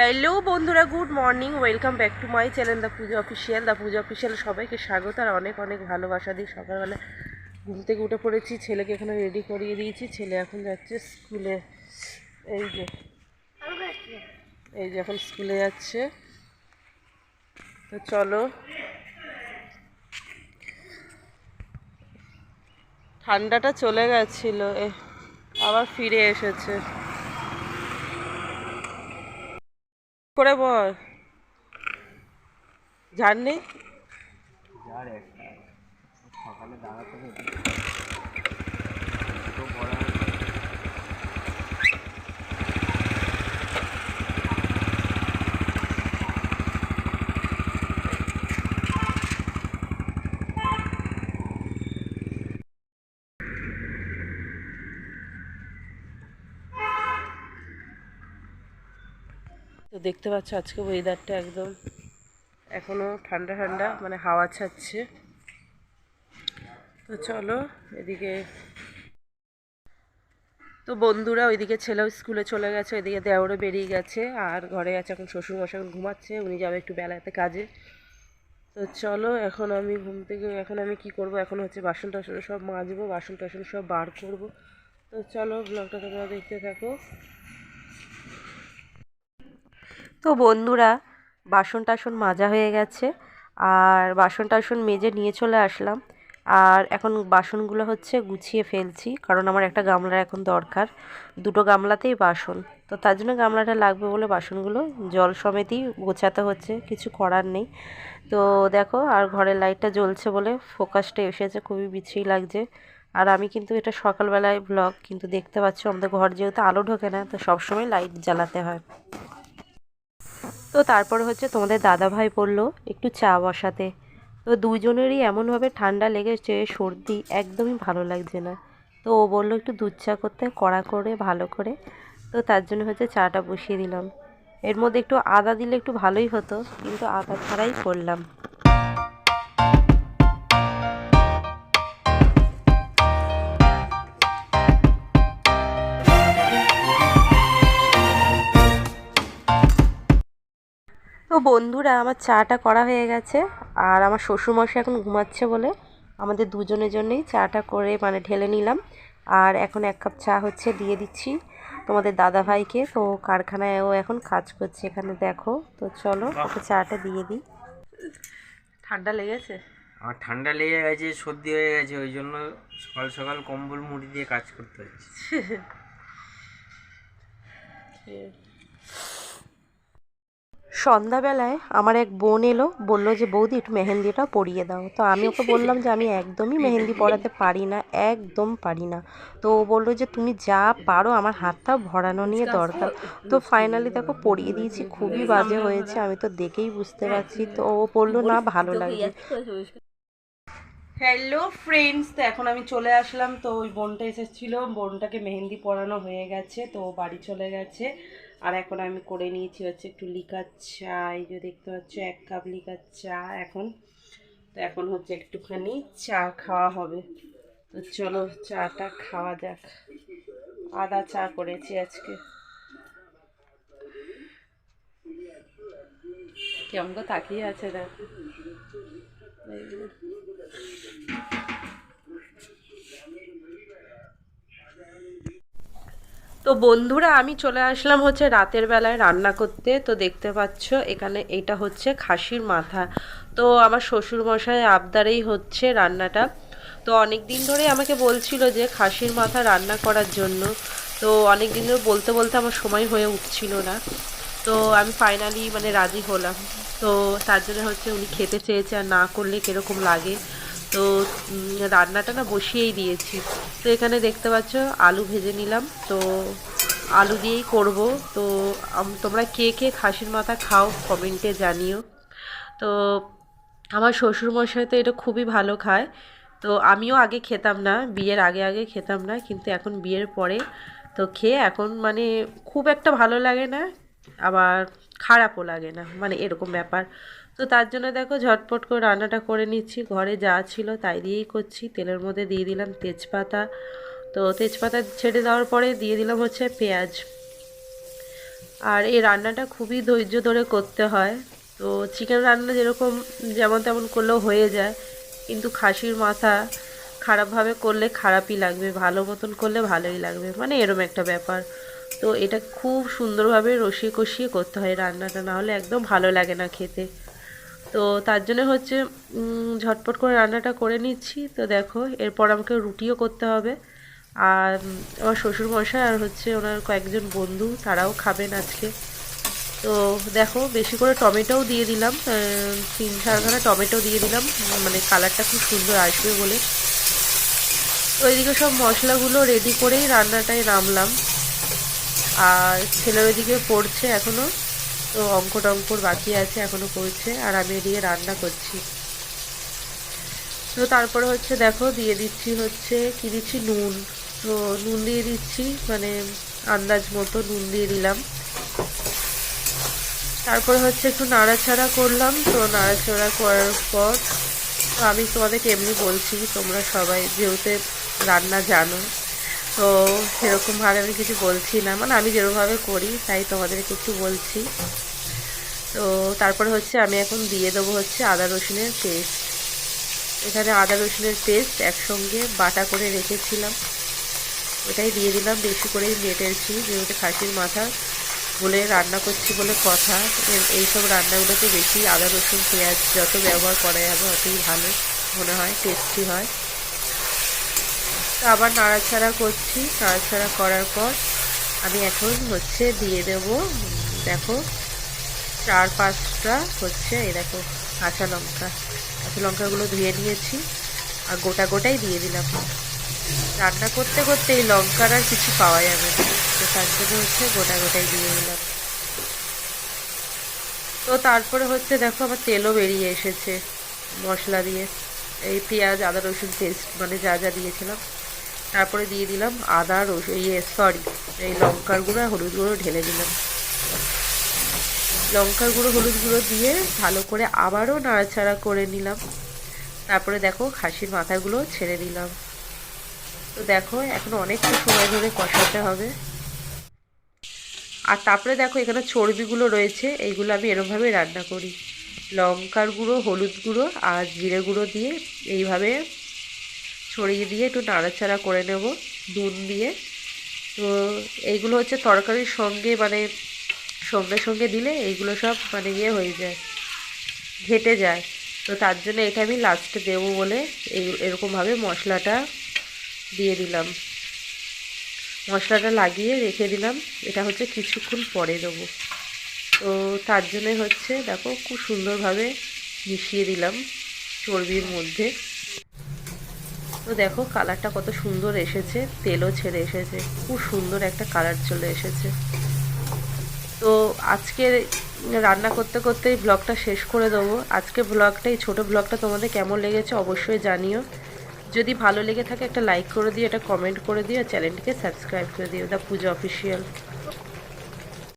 Hello বন্ধুরা good morning welcome back to my channel the Pujo official the Pujo official সবাইকে স্বাগত, আর অনেক অনেক ভালোবাসা দিই সকালবেলা ঘুম থেকে উঠে পড়েছি। ছেলেকে এখানে রেডি করিয়ে দিয়েছি। ছেলে এখন যাচ্ছে স্কুলে। এই যে এই যে এখন স্কুলে যাচ্ছে। তো চলো। ঠান্ডাটা চলে গেছিল আবার ফিরে এসেছে। করে বল ঝাড় একটা। সকালে দাঁড়াতে হবে দুটো পড়া তো দেখতে পাচ্ছ আজকে ওয়েদারটা একদম এখনও ঠান্ডা ঠান্ডা মানে হাওয়া ছাড়ছে। তো চলো, এদিকে তো বন্ধুরা ওইদিকে ছেলেও স্কুলে চলে গেছে, ওইদিকে দেওরও বেরিয়ে গেছে, আর ঘরে আছে এখন শ্বশুর মশাই ঘুমাচ্ছে, উনি যাবে একটু বেলাতে কাজে। তো চলো, এখন আমি ঘুম থেকে, এখন আমি কি করব? এখন হচ্ছে বাসন টাসন সব মাজবো, বাসন টাসন সব বার করব। তো চলো ব্লগটা তোমরা দেখতে থাকো। তো বন্ধুরা বাসন টাসন মাজা হয়ে গেছে আর বাসন টাসন মেজে নিয়ে চলে আসলাম। আর এখন বাসনগুলো হচ্ছে গুছিয়ে ফেলছি, কারণ আমার একটা গামলার এখন দরকার। দুটো গামলাতেই বাসন, তো তার জন্য গামলাটা লাগবে বলে বাসনগুলো জল সমেতই গোছাতে হচ্ছে, কিছু করার নেই। তো দেখো, আর ঘরের লাইটটা জ্বলছে বলে ফোকাসটা এসেছে, খুবই বিচ্ছিরি লাগছে। আর আমি কিন্তু এটা সকালবেলায় ব্লগ কিন্তু দেখতে পাচ্ছ আমাদের ঘর যেহেতু আলো ঢোকে না, তো সবসময় লাইট জ্বালাতে হয়। তো তারপর হচ্ছে তোমাদের দাদা ভাই বলল, একটু চা বসাতে। তো দুজনেরই এমনভাবে ঠান্ডা লেগেছে, সর্দি একদমই ভালো লাগছে না। তো ও বলল একটু দুধ চা করতে, কড়া করে, ভালো করে। তো তার জন্য হচ্ছে চাটা বসিয়ে দিলাম। এর মধ্যে একটু আদা দিলে একটু ভালোই হতো, কিন্তু আদা ছাড়াই করলাম। তো বন্ধুরা আমার চাটা করা হয়ে গেছে আর আমার শ্বশুরমশাই এখন ঘুমাচ্ছে বলে আমাদের দুজনের জন্যই চাটা করে মানে ঢেলে নিলাম। আর এখন এক কাপ চা হচ্ছে দিয়ে দিচ্ছি তোমাদের দাদা ভাইকে তো কারখানায় ও এখন কাজ করছে এখানে দেখো। তো চলো ওকে চাটা দিয়ে দিই। ঠান্ডা লেগেছে? আমার ঠান্ডা লেগে গেছে সর্দি হয়ে গেছে ওই জন্য সকাল সকাল কম্বল মুড়ি দিয়ে কাজ করতে হচ্ছে। সন্ধ্যাবেলায় আমার এক বোন এলো, বলল যে, বৌদি, একটু মেহেন্দিটা পরিয়ে দাও। তো আমি ওকে বললাম যে, আমি একদমই মেহেন্দি পরাতে পারি না, একদম পারি না। তো ও বলল যে, তুমি যা পারো, আমার হাতটা ভরানো নিয়ে দরকার। তো ফাইনালি দেখো, পরিয়ে দিয়েছি, খুবই বাজে হয়েছে, আমি তো দেখেই বুঝতে পারছি। তো ও বলল, না, ভালো লাগছে হ্যালো ফ্রেন্ডস তো এখন আমি চলে আসলাম। তো ওই বোনটা এসেছিল, বোনটাকে মেহেন্দি পরানো হয়ে গেছে, তো বাড়ি চলে গেছে। আর এখন আমি করে নিয়েছি হচ্ছে একটু লিকার চা, এই যে দেখতে পাচ্ছ, এক কাপ লিকার চা এখন। তো এখন হচ্ছে একটুখানি চা খাওয়া হবে। তো চলো চাটা খাওয়া যাক। আদা চা করেছি আজকে। কেমন করে তাকিয়ে আছে দেখো এই যে। তো বন্ধুরা, আমি চলে আসলাম হচ্ছে রাতের বেলায় রান্না করতে। তো দেখতে পাচ্ছ, এখানে এটা হচ্ছে খাসির মাথা। তো আমার শ্বশুর মশাই আবদারেই হচ্ছে রান্নাটা। তো অনেক দিন ধরে আমাকে বলছিল যে খাসির মাথা রান্না করার জন্য। তো অনেক দিন ধরে বলতে বলতে আমার সময় হয়ে উঠছিল না। তো আমি ফাইনালি মানে রাজি হলাম। তো তার জন্য হচ্ছে উনি খেতে চেয়েছে, আর না করলে কীরকম লাগে? তো রান্নাটা না বসিয়েই দিয়েছি। তো এখানে দেখতে পাচ্ছ, আলু ভেজে নিলাম। তো, আলু দিয়েই করব। তো তোমরা কে কে খাসির মাথা খাও কমেন্টে জানিও। তো, আমার শ্বশুরমশাই তো এটা খুবই ভালো খায়। তো, আমিও আগে খেতাম না, বিয়ের আগে আগে খেতাম না, কিন্তু এখন বিয়ের পরে তো খেয়ে এখন মানে খুব একটা ভালো লাগে না, আবার খারাপও লাগে না মানে এরকম ব্যাপার। তো তার জন্য দেখো ঝটপট করে রান্নাটা করে নিচ্ছি। ঘরে যা ছিল তাই দিয়েই করছি। তেলের মধ্যে দিয়ে দিলাম তেজপাতা। তো তেজপাতা ছেড়ে দেওয়ার পরে দিয়ে দিলাম হচ্ছে পেঁয়াজ। আর এই রান্নাটা খুবই ধৈর্য ধরে করতে হয়। তো চিকেন রান্না যেরকম যেমন তেমন করলেও হয়ে যায়। কিন্তু খাসির মাথা খারাপভাবে করলে খারাপই লাগবে। ভালো মতন করলে ভালোই লাগবে। মানে এরম একটা ব্যাপার। তো এটা খুব সুন্দরভাবে রসিয়ে কষিয়ে করতে হয় রান্নাটা। না হলে একদম ভালো লাগে না খেতে। তো তার জন্য হচ্ছে ঝটপট করে রান্নাটা করে নিচ্ছি। তো দেখো, এরপর আমাকে রুটিও করতে হবে। আর আমার শ্বশুর মশাই আর হচ্ছে ওনার কয়েকজন বন্ধু, তারাও খাবেন আজকে। তো দেখো, বেশি করে টমেটোও দিয়ে দিলাম। তিন চারখানা টমেটো দিয়ে দিলাম। মানে কালারটা খুব সুন্দর আসবে বলে। তো ওইদিকে সব মশলাগুলো রেডি করেই রান্নাটায় নামলাম। আর ছেলের ওইদিকে পড়ছে এখনও। তো অঙ্ক টঙ্কর বাকি আছে, এখনও করছে, আর আমি এদিকে রান্না করছি। তো তারপরে হচ্ছে দেখো, দিয়ে দিচ্ছি হচ্ছে, কি দিচ্ছি? নুন। তো নুন দিয়ে দিচ্ছি মানে আন্দাজ মতো নুন দিয়ে দিলাম। তারপরে হচ্ছে একটু নাড়াচাড়া করলাম, তো নাড়াচাড়া করার পর আমি তোমাদেরকে এমনি বলছি, তোমরা সবাই যেহেতু রান্না জানো, তো সেরকমভাবে আমি কিছু বলছি না। মানে আমি যেরকমভাবে করি, তাই তোমাদেরকে একটু বলছি। তো তারপরে হচ্ছে আমি এখন দিয়ে দেবো হচ্ছে আদা রসুনের পেস্ট। এখানে আদা রসুনের পেস্ট একসঙ্গে বাটা করে রেখেছিলাম। ওটাই দিয়ে দিলাম, বেশি করেই মেটেছি, যেহেতু খাসির মাথা বলে রান্না করছি বলে কথা। এইসব রান্নাগুলোতে বেশি আদা রসুন, পেঁয়াজ যত ব্যবহার করা যাবে অতই ভালো মনে হয় টেস্টি হয়। তো আবার নাড়াচাড়া করছি, নাড়াচাড়া করার পর আমি এখন হচ্ছে দিয়ে দেব, দেখো চার পাঁচটা হচ্ছে, এই দেখো, কাঁচা লঙ্কা। কাঁচা লঙ্কাগুলো ধুয়ে নিয়েছি আর গোটা গোটাই দিয়ে দিলাম। রান্না করতে করতে এই লঙ্কার আর কিছু পাওয়া যাবে না। তো তার জন্য হচ্ছে গোটা গোটাই দিয়ে দিলাম। তো তারপরে হচ্ছে দেখো আমার তেলও বেরিয়ে এসেছে মশলা দিয়ে। এই পেঁয়াজ, আদা, রসুন পেস্ট মানে যা যা দিয়েছিলাম। তারপরে দিয়ে দিলাম আদা, রসুন ইয়ে সরি এই লঙ্কার গুঁড়ো হলুদ গুঁড়ো ঢেলে দিলাম। লঙ্কার গুঁড়ো, হলুদ গুঁড়ো দিয়ে ভালো করে আবারও নাড়াচাড়া করে নিলাম। তারপরে দেখো খাসির মাথাগুলো ছেড়ে দিলাম। তো দেখো, এখন অনেকটা সময় ধরে কষাতে হবে। আর তারপরে দেখো এখানে চর্বিগুলো রয়েছে, এইগুলো আমি এরমভাবে রান্না করি। লঙ্কার গুঁড়ো, হলুদ গুঁড়ো আর জিরে গুঁড়ো দিয়ে এইভাবে ছড়িয়ে দিয়ে একটু নাড়াচাড়া করে নেব, নুন দিয়ে। তো এইগুলো হচ্ছে তরকারির সঙ্গে মানে সঙ্গে সঙ্গে দিলে এইগুলো সব মানে ইয়ে হয়ে যায়, ঘেটে যায়। তো তার জন্য এটা আমি লাস্টে দেবো বলে এই, এরকমভাবে মশলাটা দিয়ে দিলাম। মশলাটা লাগিয়ে রেখে দিলাম। এটা হচ্ছে কিছুক্ষণ পরে দেবো। তো তার জন্যে হচ্ছে, দেখো খুব সুন্দরভাবে মিশিয়ে দিলাম চর্বির মধ্যে। তো দেখো কালারটা কত সুন্দর এসেছে, তেলও ছেড়ে এসেছে, খুব সুন্দর একটা কালার চলে এসেছে। তো আজকে রান্না করতে করতেই ব্লগটা শেষ করে দেবো। আজকে ব্লগটা এই ছোটো ব্লগটা তোমাদের কেমন লেগেছে অবশ্যই জানিও। যদি ভালো লেগে থাকে একটা লাইক করে দিও, একটা কমেন্ট করে দিও চ্যানেলটিকে সাবস্ক্রাইব করে দিও দ্য পুজো অফিসিয়াল